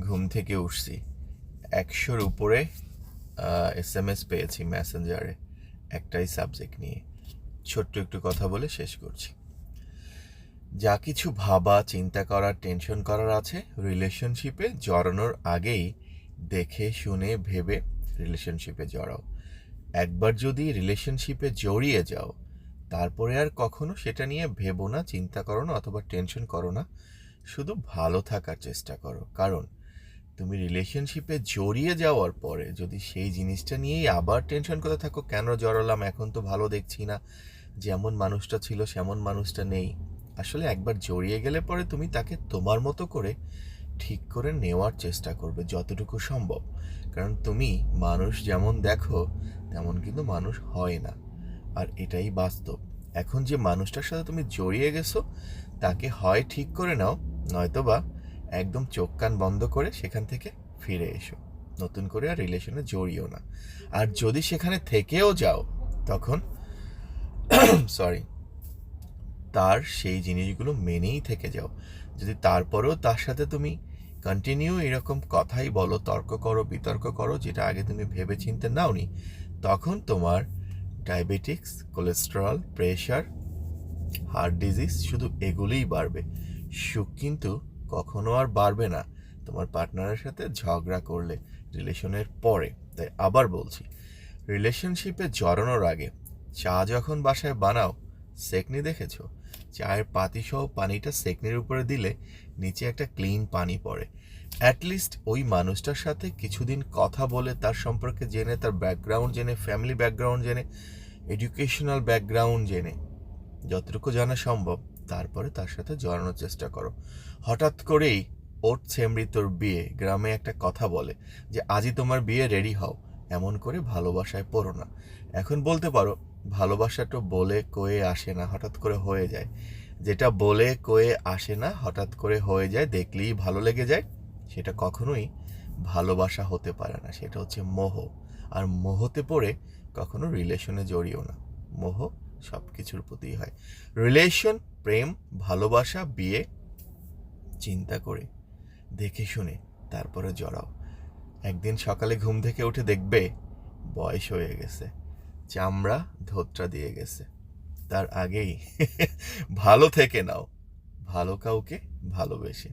ঘুম থেকে উঠছি। একশোর উপরে এস এম এস পেয়েছি ম্যাসেঞ্জারে একটাই সাবজেক্ট নিয়ে। ছোট্ট একটু কথা বলে শেষ করছি। যা কিছু ভাবা, চিন্তা করার টেনশন করার আছে রিলেশনশিপে জড়ানোর আগেই দেখে, শুনে, ভেবে রিলেশনশিপে জড়াও। একবার যদি রিলেশনশিপে জড়িয়ে যাও, তারপরে আর কখনো সেটা নিয়ে ভেবো না, চিন্তা করো না অথবা টেনশন করো না। শুধু ভালো থাকার চেষ্টা করো। কারণ তুমি রিলেশনশিপে জড়িয়ে যাওয়ার পরে যদি সেই জিনিসটা নিয়েই আবার টেনশন করতে থাকো, কেন জড়ালাম? এখন তো ভালো দেখছি না। যেমন মানুষটা ছিল, সেমন মানুষটা নেই। আসলে একবার জড়িয়ে গেলে পরে তুমি তাকে তোমার মতো করে ঠিক করে নেওয়ার চেষ্টা করবে, যতটুকু সম্ভব। কারণ তুমি মানুষ যেমন দেখো, তেমন কিন্তু মানুষ হয় না। আর এটাই বাস্তব। এখন যে মানুষটার সাথে তুমি জড়িয়ে গেছো, তাকে হয় ঠিক করে নাও, নয়তোবা একদম চোখ কান বন্ধ করে সেখান থেকে ফিরে এসো। নতুন করে আর রিলেশনে জড়িও না। আর যদি সেখানে থেকেও যাও, তখন সরি তার সেই জিনিসগুলো মেনেই থেকে যাও। যদি তারপরেও তার সাথে তুমি কন্টিনিউ এরকম কথাই বলো, তর্ক করো, বিতর্ক করো, যেটা আগে তুমি ভেবে চিনতে নাওনি, তখন তোমার diabetics cholesterol pressure heart disease শুধু এগুলোই বাড়বে। সুখ কিন্তু কখনো আর বাড়বে না। তোমার পার্টনারের সাথে ঝগড়া করলে রিলেশনের পরে। তাই আবার বলছি রিলেশনশিপে জড়ানোর আগে চা যখন বাসায় বানাও, সেকনি দেখেছ? চায়ের পাতি সহ পানিটা সেকনির উপরে দিলে নিচে একটা ক্লিন পানি পড়ে। অ্যাটলিস্ট ওই মানুষটার সাথে কিছুদিন কথা বলে, তার সম্পর্কে জেনে, তার ব্যাকগ্রাউন্ড জেনে ফ্যামিলি ব্যাকগ্রাউন্ড জেনে এডুকেশনাল ব্যাকগ্রাউন্ড জেনে, যতটুকু জানা সম্ভব। তারপরে তার সাথে জড়ানোর চেষ্টা করো। হঠাৎ করেই ওট ছেমড়ি তোর বিয়ে গ্রামে একটা কথা বলে যে, আজই তোমার বিয়ে রেডি হও, এমন করে ভালোবাসায় পড়ো না। এখন বলতে পারো ভালোবাসাটা বলে কয়ে আসে না, হঠাৎ করে হয়ে যায়। যেটা বলে কয়ে আসে না, হঠাৎ করে হয়ে যায়, দেখলেই ভালো লেগে যায়। সেটা কখনোই ভালোবাসা হতে পারে না, সেটা হচ্ছে মোহ। আর মোহতে পড়ে কখনো রিলেশনে জড়িও না। মোহ সব কিছুর প্রতিই হয়। রিলেশন প্রেম, ভালোবাসা, বিয়ে, চিন্তা করে। দেখে শুনে, তারপরে জড়াও। একদিন সকালে ঘুম থেকে উঠে দেখবে, বয়স হয়ে গেছে। চামড়া ধোত্রা দিয়ে গেছে। তার আগেই, ভালো থেকে নাও। ভালো কাউকে ভালোবেসে।